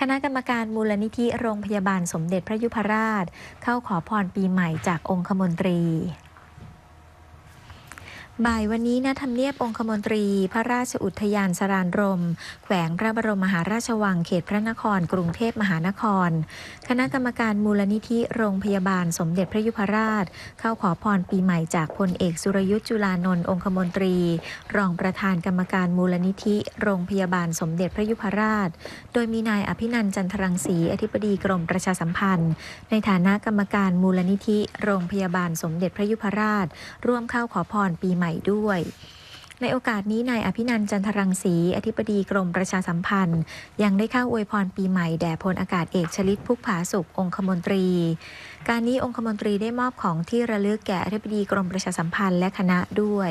คณะกรรมการมูลนิธิโรงพยาบาลสมเด็จพระยุพราช เข้าขอพรปีใหม่จากองคมนตรี บ่ายวันนี้ณทำเนียบองคมนตรี พระราชอุทยานสรานรม แขวงพระบรมมหาราชวังเขตพระนคร กรุงเทพมหานคร คณะกรรมการมูลนิธิโรงพยาบาลสมเด็จพระยุพราช เข้าขอพรปีใหม่จากพลเอกสุรยุทธ์จุลานนท์องคมนตรี รองประธานกรรมการมูลนิธิ โรงพยาบาลสมเด็จพระยุพราช โดยมีนายอภินันจันทรังสีอธิบดีกรมประชาสัมพันธ์ ในฐานะกรรมการมูลนิธิ โรงพยาบาลสมเด็จพระยุพราช ร่วมเข้าขอพรปีใหม่ด้วย ในโอกาสนี้นายอภินันจันทรังสี อธิบดีกรมประชาสัมพันธ์ ยังได้เข้าอวยพรปีใหม่แด่พลอากาศเอกชลิตพุกผาสุของคมนตรี การนี้องคมนตรีได้มอบของที่ระลึกแก่อธิบดีกรมประชาสัมพันธ์และคณะด้วย